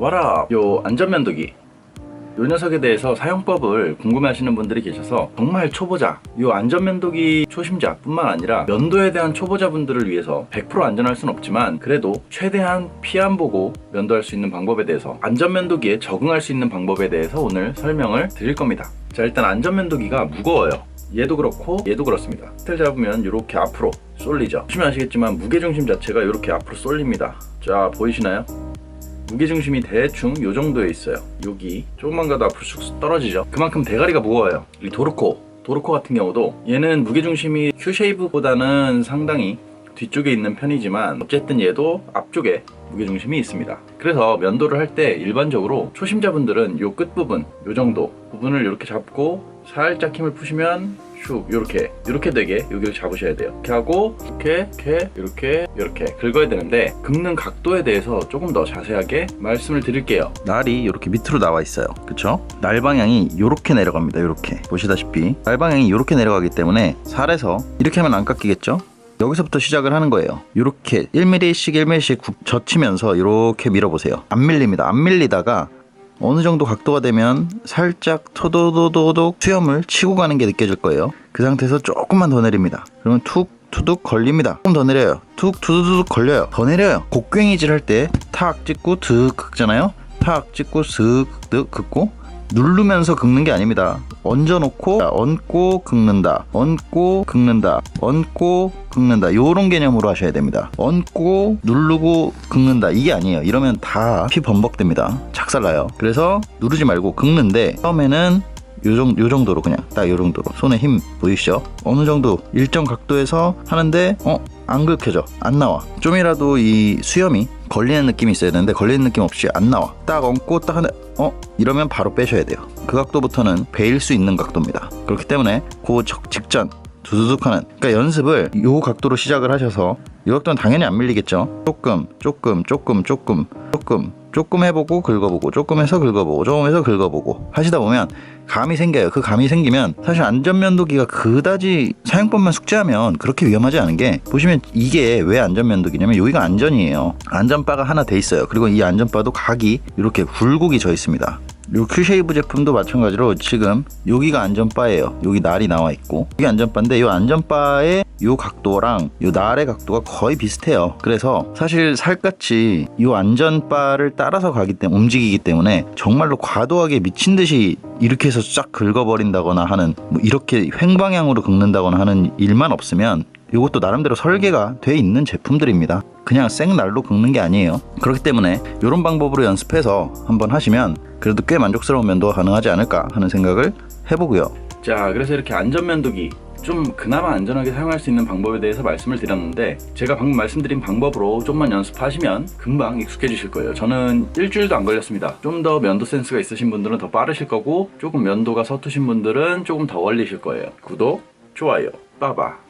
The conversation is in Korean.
와라 요 안전면도기. 요 녀석에 대해서 사용법을 궁금해하시는 분들이 계셔서 정말 초보자 요 안전면도기 초심자 뿐만 아니라 면도에 대한 초보자분들을 위해서 100% 안전할 순 없지만 그래도 최대한 피 안 보고 면도할 수 있는 방법에 대해서 안전면도기에 적응할 수 있는 방법에 대해서 오늘 설명을 드릴 겁니다. 자 일단 안전면도기가 무거워요. 얘도 그렇고 얘도 그렇습니다. 스텔 잡으면 이렇게 앞으로 쏠리죠. 보시면 아시겠지만 무게중심 자체가 이렇게 앞으로 쏠립니다. 자 보이시나요? 무게중심이 대충 요 정도에 있어요. 여기 조금만 가도 앞으로 쑥 떨어지죠. 그만큼 대가리가 무거워요. 이 도르코 도르코 같은 경우도 얘는 무게중심이 큐쉐이브보다는 상당히 뒤쪽에 있는 편이지만 어쨌든 얘도 앞쪽에 무게중심이 있습니다. 그래서 면도를 할 때 일반적으로 초심자분들은 요 끝부분 요 정도 부분을 이렇게 잡고 살짝 힘을 푸시면 슉 이렇게 이렇게 되게 여기를 잡으셔야 돼요 이렇게 하고 이렇게 이렇게 이렇게 이렇게 긁어야 되는데 긁는 각도에 대해서 조금 더 자세하게 말씀을 드릴게요 날이 이렇게 밑으로 나와 있어요 그쵸? 날 방향이 이렇게 내려갑니다 이렇게 보시다시피 날 방향이 이렇게 내려가기 때문에 살에서 이렇게 하면 안 깎이겠죠? 여기서부터 시작을 하는 거예요. 이렇게 1mm씩 1mm씩 굽- 젖히면서 이렇게 밀어보세요. 안 밀립니다. 안 밀리다가 어느 정도 각도가 되면 살짝 토도도도독 수염을 치고 가는 게 느껴질 거예요. 그 상태에서 조금만 더 내립니다. 그러면 툭 투둑 걸립니다. 조금 더 내려요. 툭 투두둑 걸려요. 더 내려요. 곡괭이질 할 때 탁 찍고 득 긁잖아요. 탁 찍고 슥득 긁고 누르면서 긁는 게 아닙니다. 얹어놓고 얹고 긁는다. 얹고 긁는다. 얹고 긁는다. 요런 개념으로 하셔야 됩니다. 얹고 누르고 긁는다. 이게 아니에요. 이러면 다 피 범벅됩니다. 작살나요. 그래서 누르지 말고 긁는데 처음에는 요, 정, 요 정도로 그냥 딱 요 정도로 손에 힘 보이시죠? 어느 정도 일정 각도에서 하는데 어? 안 긁혀져 안 나와 좀이라도 이 수염이 걸리는 느낌이 있어야 되는데 걸리는 느낌 없이 안 나와. 딱 얹고 딱 하는 어? 이러면 바로 빼셔야 돼요. 그 각도부터는 베일 수 있는 각도입니다. 그렇기 때문에 그 적- 직전 두두둑 하는 그러니까 연습을 요 각도로 시작을 하셔서 이 각도는 당연히 안 밀리겠죠? 조금 조금 조금 조금 조금 조금 해보고 긁어보고 조금 해서 긁어보고 조금 해서 긁어보고 하시다 보면 감이 생겨요. 그 감이 생기면 사실 안전면도기가 그다지 사용법만 숙지하면 그렇게 위험하지 않은 게 보시면 이게 왜 안전면도기냐면 여기가 안전이에요. 안전바가 하나 돼 있어요. 그리고 이 안전바도 각이 이렇게 굴곡이 져 있습니다. 요 큐쉐이브 제품도 마찬가지로 지금 여기가 안전바예요. 여기 날이 나와 있고. 여기 안전바인데 이 안전바의 요 각도랑 요 날의 각도가 거의 비슷해요. 그래서 사실 살갗이 이 안전바를 따라서 가기 때문에 움직이기 때문에 정말로 과도하게 미친 듯이 이렇게 해서 쫙 긁어버린다거나 하는 뭐 이렇게 횡방향으로 긁는다거나 하는 일만 없으면 이것도 나름대로 설계가 돼 있는 제품들입니다. 그냥 생날로 긁는 게 아니에요. 그렇기 때문에 이런 방법으로 연습해서 한번 하시면 그래도 꽤 만족스러운 면도가 가능하지 않을까 하는 생각을 해보고요. 자, 그래서 이렇게 안전면도기 좀 그나마 안전하게 사용할 수 있는 방법에 대해서 말씀을 드렸는데 제가 방금 말씀드린 방법으로 좀만 연습하시면 금방 익숙해지실 거예요. 저는 일주일도 안 걸렸습니다. 좀 더 면도 센스가 있으신 분들은 더 빠르실 거고 조금 면도가 서투신 분들은 조금 더 걸리실 거예요. 구독, 좋아요, 빠바.